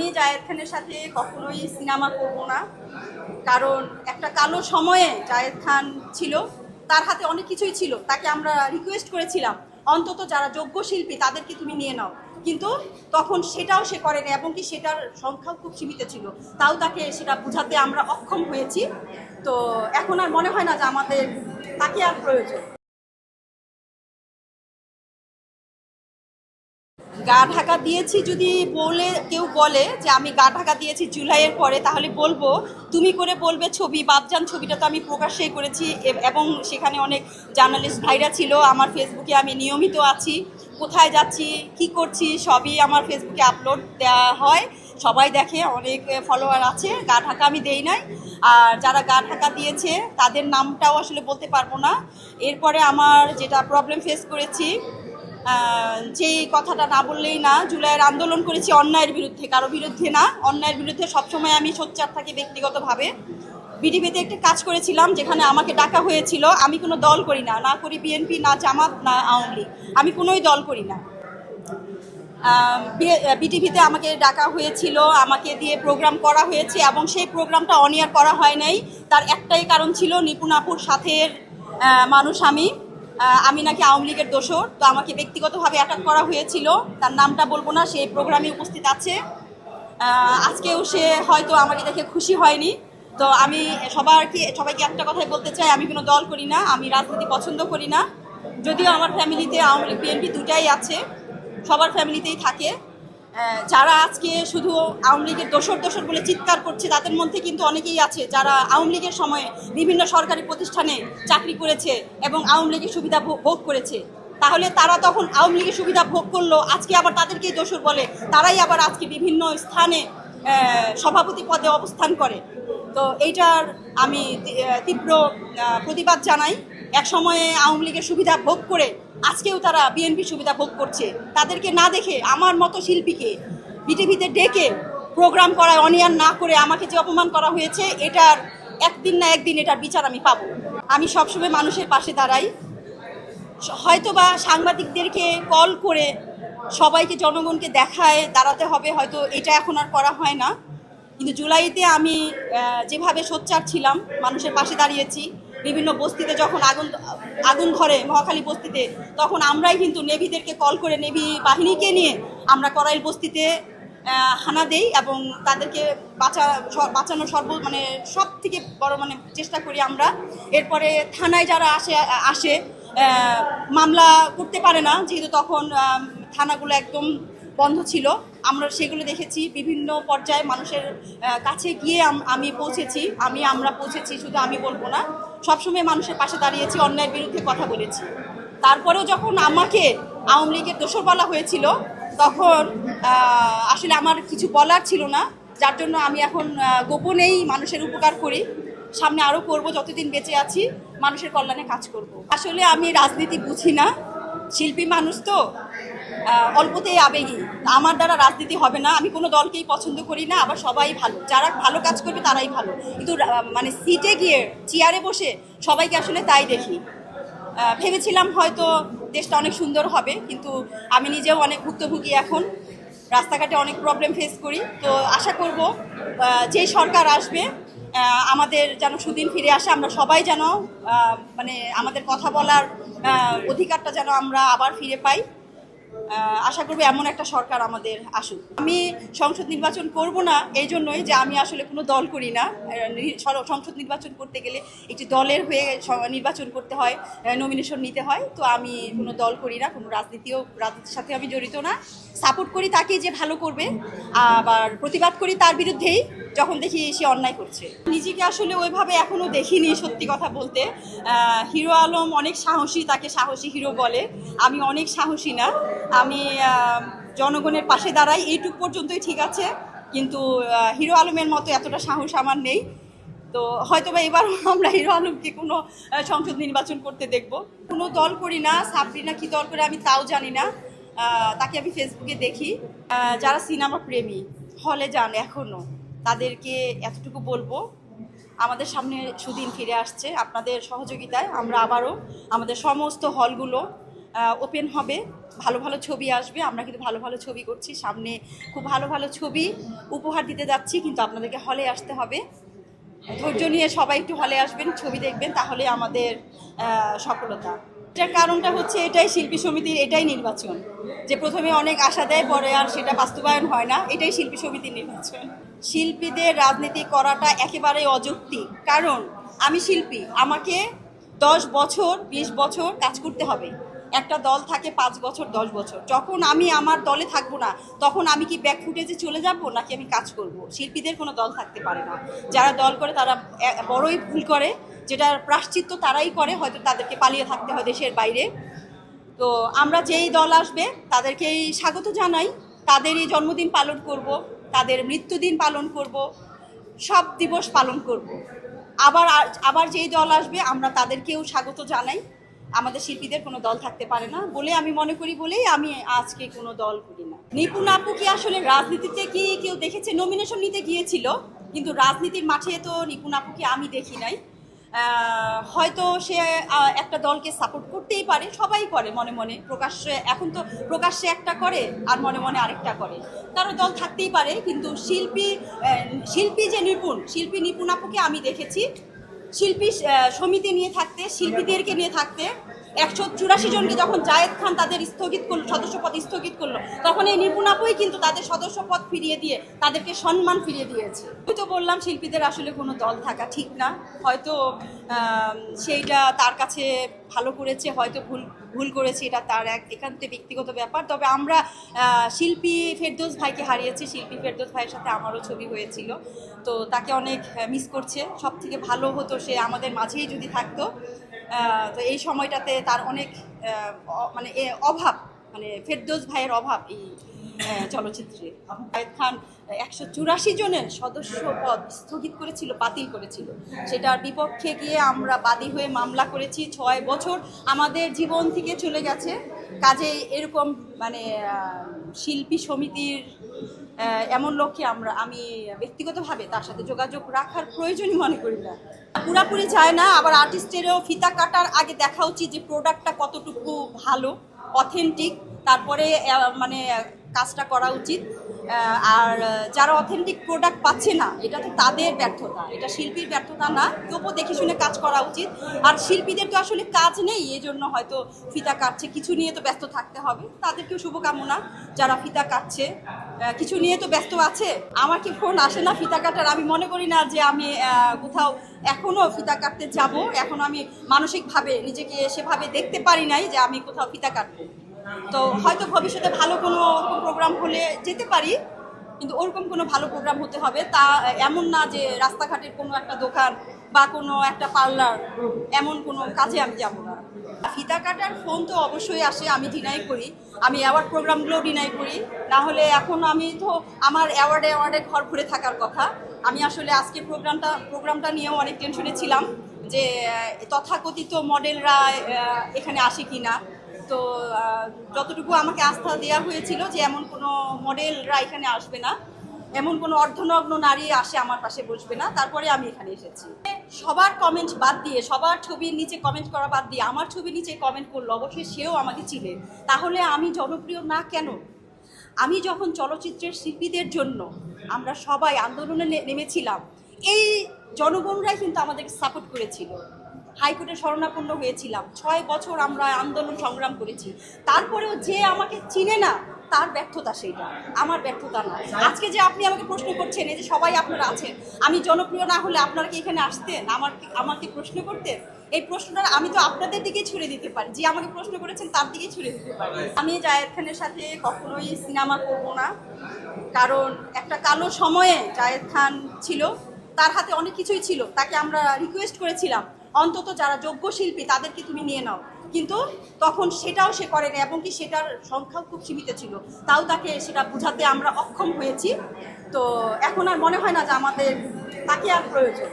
আমি জায়েদ খানের সাথে কখনোই সিনেমা করব না। কারণ একটা কালো সময়ে জায়েদ খান ছিল, তার হাতে অনেক কিছুই ছিল, তাকে আমরা রিকোয়েস্ট করেছিলাম, অন্তত যারা যোগ্য শিল্পী তাদেরকে তুমি নিয়ে নাও। কিন্তু তখন সেটাও সে করেনি এবং কি সেটার সংখ্যাও খুব সীমিত ছিল। তাও তাকে সেটা বোঝাতে আমরা অক্ষম হয়েছি। তো এখন আর মনে হয় না যে আমাদের, তাকে আর প্রয়োজন। গা ঢাকা দিয়েছি যদি বলে, কেউ বলে যে আমি গা ঢাকা দিয়েছি জুলাইয়ের পরে, তাহলে বলব, তুমি করে বলবে ছবি বাদজান ছবিটা তো আমি প্রকাশ্যে করেছি, এবং সেখানে অনেক জার্নালিস্ট ভাইরা ছিল, আমার ফেসবুকে আমি নিয়মিত আছি, কোথায় যাচ্ছি, কি করছি, সবই আমার ফেসবুকে আপলোড দেওয়া হয়, সবাই দেখে অনেক ফলোয়ার আছে, গা ঢাকা আমি দেই নাই, আর যারা গা ঢাকা দিয়েছে, তাদের নামটাও আসলে বলতে পারব না, এরপরে আমার যেটা প্রবলেম ফেস করেছি যেই কথাটা না বললেই না, জুলাইয়ের আন্দোলন করেছি অন্যায়ের বিরুদ্ধে, কারও বিরুদ্ধে না। অন্যায়ের বিরুদ্ধে সবসময় আমি সোচ্চার থাকি ব্যক্তিগতভাবে। বিডিপিতে একটা কাজ করেছিলাম যেখানে আমাকে ডাকা হয়েছিল, আমি কোনো দল করি না না করি বিএনপি না জামাত, না আওয়ামী লীগ। আমি কোনোই দল করি না। বিটিভিতে আমাকে ডাকা হয়েছিল, আমাকে দিয়ে প্রোগ্রাম করা হয়েছে এবং সেই প্রোগ্রামটা অনিয়ার করা হয় নাই। তার একটাই কারণ ছিল, নিপুণাপুর সাথের মানুষ আমি। আমি নাকি আওয়ামী লীগের দোষর, তো আমাকে ব্যক্তিগতভাবে অ্যাটাক করা হয়েছিল। তার নামটা বলব না সেই প্রোগ্রামে উপস্থিত আছে। আজকেও সে হয়তো আমাকে দেখে খুশি হয়নি। তো আমি সবারকে, সবাইকে একটা কথাই বলতে চাই, আমি কোনো দল করি না, আমি রাজনীতি পছন্দ করি না। যদিও আমার ফ্যামিলিতে আওয়ামী লীগ বিএনপি দুটাই আছে, সবার ফ্যামিলিতেই থাকে। যারা আজকে শুধু আওয়ামী লীগের দোসর দোসর বলে চিৎকার করছে, তাদের মধ্যে কিন্তু অনেকেই আছে যারা আওয়ামী লীগের সময়ে বিভিন্ন সরকারি প্রতিষ্ঠানে চাকরি করেছে এবং আওয়ামী লীগের সুবিধা ভোগ করেছে। তাহলে তারা তখন আওয়ামী লীগের সুবিধা ভোগ করল, আজকে আবার তাদেরকেই দোসর বলে। তারাই আবার আজকে বিভিন্ন স্থানে সভাপতি পদে অবস্থান করে। তো এইটার আমি তীব্র প্রতিবাদ জানাই। এক সময়ে আওয়ামী লীগের সুবিধা ভোগ করে আজকেও তারা বিএনপি সুবিধা ভোগ করছে। তাদেরকে না দেখে আমার মতো শিল্পীকে বিটিভিতে ডেকে প্রোগ্রাম করায় অনিয়ান না করে আমাকে যে অপমান করা হয়েছে, এটার একদিন না একদিন এটার বিচার আমি পাবো। আমি সবসময় মানুষের পাশে দাঁড়াই। হয়তোবা সাংবাদিকদেরকে কল করে সবাইকে, জনগণকে দেখায়, দাঁড়াতে হবে, হয়তো এটা এখন আর করা হয় না। কিন্তু জুলাইতে আমি যেভাবে সোচ্চার ছিলাম, মানুষের পাশে দাঁড়িয়েছি বিভিন্ন বস্তিতে যখন আগুন আগুন ধরে, মহাখালী বস্তিতে, তখন আমরাই কিন্তু নেভিদেরকে কল করে নেভি বাহিনীকে নিয়ে আমরা করাইল বস্তিতে হানা দেই এবং তাদেরকে বাঁচা বাঁচানোর সর্ব মানে সব থেকে বড় মানে চেষ্টা করি আমরা। এরপরে থানায় যারা আসে আসে মামলা করতে পারে না, যেহেতু তখন থানাগুলো একদম বন্ধ ছিল। আমরা সেগুলো দেখেছি, বিভিন্ন পর্যায়ে মানুষের কাছে গিয়ে আমি পৌঁছেছি। আমি, আমরা পৌঁছেছি, শুধু আমি বলব না। সবসময় মানুষের পাশে দাঁড়িয়েছি, অন্যায়ের বিরুদ্ধে কথা বলেছি। তারপরেও যখন আমাকে আওয়ামী লীগের দোষর বলা হয়েছিল, তখন আসলে আমার কিছু বলার ছিল না, যার জন্য আমি এখন গোপনেই মানুষের উপকার করি। সামনে আরও করব, যতদিন বেঁচে আছি, মানুষের কল্যাণে কাজ করব। আসলে আমি রাজনীতি বুঝি না শিল্পী মানুষ তো অল্পতেই আবেগী। আমার দ্বারা রাজনীতি হবে না, আমি কোনো দলকেই পছন্দ করি না, আবার সবাই ভালো। যারা ভালো কাজ করবে তারাই ভালো। কিন্তু মানে সিটে গিয়ে চেয়ারে বসে সবাইকে আসলে তাই দেখি। ভেবেছিলাম হয়তো দেশটা অনেক সুন্দর হবে, কিন্তু আমি নিজেও অনেক ভুক্তভোগী এখন। রাস্তাঘাটে অনেক প্রবলেম ফেস করি। তো আশা করব যেই সরকার আসবে আমাদের যেন সুদিন ফিরে আসে, আমরা সবাই যেন মানে আমাদের কথা বলার অধিকারটা যেন আমরা আবার ফিরে পাই। আশা করব এমন একটা সরকার আমাদের আসুক। আমি সংসদ নির্বাচন করব না, এই জন্যই যে আমি আসলে কোনো দল করি না। সংসদ নির্বাচন করতে গেলে একটি দলের হয়ে নির্বাচন করতে হয় নমিনেশন নিতে হয়। তো আমি কোনো দল করি না, কোনো রাজনীতিও, রাজনীতির সাথে আমি জড়িত না। সাপোর্ট করি তাকে যে ভালো করবে, আবার প্রতিবাদ করি তার বিরুদ্ধেই, যখন দেখি সে অন্যায় করছে। নিজেকে আসলে ওইভাবে এখনও দেখিনি সত্যি কথা বলতে। হিরো আলম অনেক সাহসী, তাকে সাহসী হিরো বলে। আমি অনেক সাহসী না। আমি জনগণের পাশে দাঁড়াই, এইটুক পর্যন্তই ঠিক আছে, কিন্তু হিরো আলমের মতো এতটা সাহস আমার নেই। তো হয়তো বা এবার আমরা হিরো আলমকে কোনো সংসদ নির্বাচন করতে দেখব। কোনো দল করি না, সাবরিনা কি দল করে আমি তাও জানি না। তাকে আমি ফেসবুকে দেখি। যারা সিনেমা প্রেমী, হলে যান এখনও তাদেরকে এতটুকু বলব, আমাদের সামনে সুদিন ফিরে আসছে। আপনাদের সহযোগিতায় আমরা আবারও আমাদের সমস্ত হলগুলো ওপেন হবে। ভালো ভালো ছবি আসবে। আমরা কিন্তু ভালো ভালো ছবি করছি। সামনে খুব ভালো ভালো ছবি উপহার দিতে যাচ্ছি, কিন্তু আপনাদেরকে হলে আসতে হবে। ধৈর্য নিয়ে সবাই একটু হলে আসবেন, ছবি দেখবেন, তাহলে আমাদের সফলতা। এটার কারণটা হচ্ছে এটাই শিল্পী সমিতির, এটাই নির্বাচন। যে প্রথমে অনেক আশা দেয়, পরে আর সেটা বাস্তবায়ন হয় না। এটাই শিল্পী সমিতির নির্বাচন। শিল্পীদের রাজনীতি করাটা একেবারেই অযৌক্তিক কারণ আমি শিল্পী, আমাকে দশ বছর, বিশ বছর কাজ করতে হবে। একটা দল থাকে পাঁচ বছর, দশ বছর। যখন আমি আমার দলে থাকব না, তখন আমি কি ব্যাক ফুটেজে চলে যাব, নাকি আমি কাজ করব? শিল্পীদের কোনো দল থাকতে পারে না। যারা দল করে, তারা বড়ই ভুল করে। যেটার প্রাশ্চিত্য তারাই করে, হয়তো তাদেরকে পালিয়ে থাকতে হয় দেশের বাইরে। তো আমরা যেই দল আসবে, তাদেরকেই স্বাগত জানাই। তাদেরই জন্মদিন পালন করব, তাদের মৃত্যুদিন পালন করব, সব দিবস পালন করব। আবার আবার যেই দল আসবে, আমরা তাদেরকেও স্বাগত জানাই। আমাদের শিল্পীদের কোনো দল থাকতে পারে না বলে আমি মনে করি বলেই আমি আজকে কোনো দল করি না। নিপুণ আপু কি আসলে রাজনীতিতে কি কেউ দেখেছে? নমিনেশন নিতে গিয়েছিল, কিন্তু রাজনীতির মাঠে তো নিপুণ আপুকে আমি দেখি নাই। হয়তো সে একটা দলকে সাপোর্ট করতেই পারে, সবাই করে মনে মনে। প্রকাশ্যে, এখন তো প্রকাশ্যে একটা করে আর মনে মনে আরেকটা করে। কারও দল থাকতেই পারে, কিন্তু শিল্পী শিল্পী যে নিপুণ, শিল্পী নিপুণ আপুকে আমি দেখেছি। শিল্পী সমিতি নিয়ে থাকতে, শিল্পীদেরকে নিয়ে থাকতে, একশো চুরাশি জনকে যখন জায়েদ খান তাদের স্থগিত করল, সদস্য পদ স্থগিত করল, তখন এই নিপুণাপুই কিন্তু তাদের সদস্য পদ ফিরিয়ে দিয়ে, তাদেরকে সম্মান ফিরিয়ে দিয়েছে। আমি তো বললাম, শিল্পীদের আসলে কোনো দল থাকা ঠিক না। হয়তো সেইটা তার কাছে ভালো করেছে, হয়তো ভুল ভুল করেছি, এটা তার এক একান্ত ব্যক্তিগত ব্যাপার। তবে আমরা শিল্পী ফেরদোস ভাইকে হারিয়েছি। শিল্পী ফেরদোস ভাইয়ের সাথে আমারও ছবি হয়েছিল। তো তাকে অনেক মিস করছে। সব থেকে ভালো হতো সে আমাদের মাঝেই যদি থাকতো। তো এই সময়টাতে তার অনেক মানে অভাব মানে ফেরদোস ভাইয়ের অভাব এই চলচ্চিত্রে। শাহেদ খান একশো চুরাশি জনের সদস্য পদ স্থগিত করেছিল, বাতিল করেছিল। সেটার বিপক্ষে গিয়ে আমরা বাদী হয়ে মামলা করেছি ছয় বছর। আমাদের জীবন থেকে চলে গেছে। কাজে এরকম মানে শিল্পী সমিতির এমন লোককে আমরা, আমি ব্যক্তিগতভাবে তার সাথে যোগাযোগ রাখার প্রয়োজনই মনে করি না। পুরাপুরি যায় না, আবার আর্টিস্টেরও ফিতা কাটার আগে দেখা উচিত যে প্রোডাক্টটা কতটুকু ভালো অথেন্টিক তারপরে মানে কাজটা করা উচিত। আর যারা অথেন্টিক প্রোডাক্ট পাচ্ছে না, এটা তো তাদের ব্যর্থতা। এটা শিল্পীর ব্যর্থতা না, তবুও দেখে শুনে কাজ করা উচিত। আর শিল্পীদের তো আসলে কাজ নেই এই জন্য হয়তো ফিতা কাটছে। কিছু নিয়ে তো ব্যস্ত থাকতে হবে। তাদেরকেও শুভকামনা, যারা ফিতা কাটছে। কিছু নিয়ে তো ব্যস্ত আছে। আমার কি ফোন আসে না ফিতা কাটার? আমি মনে করি না যে আমি কোথাও এখনও ফিতা কাটতে যাব। এখন আমি মানসিকভাবে নিজেকে সেভাবে দেখতে পারি নাই যে আমি কোথাও ফিতা কাটবো। তো হয়তো ভবিষ্যতে ভালো কোনো প্রোগ্রাম হলে যেতে পারি, কিন্তু ওরকম কোনো ভালো প্রোগ্রাম হতে হবে। তা এমন না যে রাস্তাঘাটের কোনো একটা দোকান বা কোনো একটা পার্লার এমন কোনো কাজে আমি যাব না। ফিতা কাটার ফোন তো অবশ্যই আসে, আমি ডিনাই করি। আমি অ্যাওয়ার্ড প্রোগ্রামগুলো ডিনাই করি। না হলে এখন আমি তো আমার অ্যাওয়ার্ডে অ্যাওয়ার্ডে ঘর ভরে থাকার কথা। আমি আসলে আজকে প্রোগ্রামটা প্রোগ্রামটা নিয়েও অনেক টেনশনে ছিলাম যে তথাকথিত মডেলরা এখানে আসে কি না তো যতটুকু আমাকে আস্থা দেওয়া হয়েছিল যে এমন কোনো মডেলরা এখানে আসবে না, এমন কোনো অর্ধনগ্ন নারী আসে আমার পাশে বসবে না, তারপরে আমি এখানে এসেছি। সবার কমেন্ট বাদ দিয়ে, সবার ছবির নিচে কমেন্ট করা বাদ দিয়ে, আমার ছবির নিচে কমেন্ট করল, অবশ্যই সেও আমাকে চিনে। তাহলে আমি জনপ্রিয় না কেন? আমি যখন চলচ্চিত্রের শিল্পীদের জন্য আমরা সবাই আন্দোলনে নেমেছিলাম, এই জনগণরাই কিন্তু আমাদেরকে সাপোর্ট করেছিল। হাইকোর্টে শরণাপন্ন হয়েছিলাম। ছয় বছর আমরা আন্দোলন সংগ্রাম করেছি। তারপরেও যে আমাকে চিনে না, তার ব্যর্থতা সেইটা। আমার ব্যর্থতা না। আজকে যে আপনি আমাকে প্রশ্ন করছেন, এই যে সবাই আপনারা আছেন, আমি জনপ্রিয় না হলে আপনারা কি এখানে আসতেন? আমার আমাকে প্রশ্ন করতেন? এই প্রশ্নটা আমি তো আপনাদের দিকেই ছুড়ে দিতে পারি। যে আমাকে প্রশ্ন করেছেন, তার দিকেই ছুড়ে দিতে পারি। আমি জায়েদ খানের সাথে কখনোই সিনেমা করব না। কারণ একটা কালো সময়ে জায়েদ খান ছিল, তার হাতে অনেক কিছুই ছিল। তাকে আমরা রিকোয়েস্ট করেছিলাম। অন্তত যারা যোগ্য শিল্পী, তাদেরকে তুমি নিয়ে নাও। কিন্তু তখন সেটাও সে করেনি এবং কি সেটার সংখ্যাও খুব সীমিত ছিল। তাও তাকে সেটা বোঝাতে আমরা অক্ষম হয়েছি। তো এখন আর মনে হয় না যে আমাদের, তাকে আর প্রয়োজন।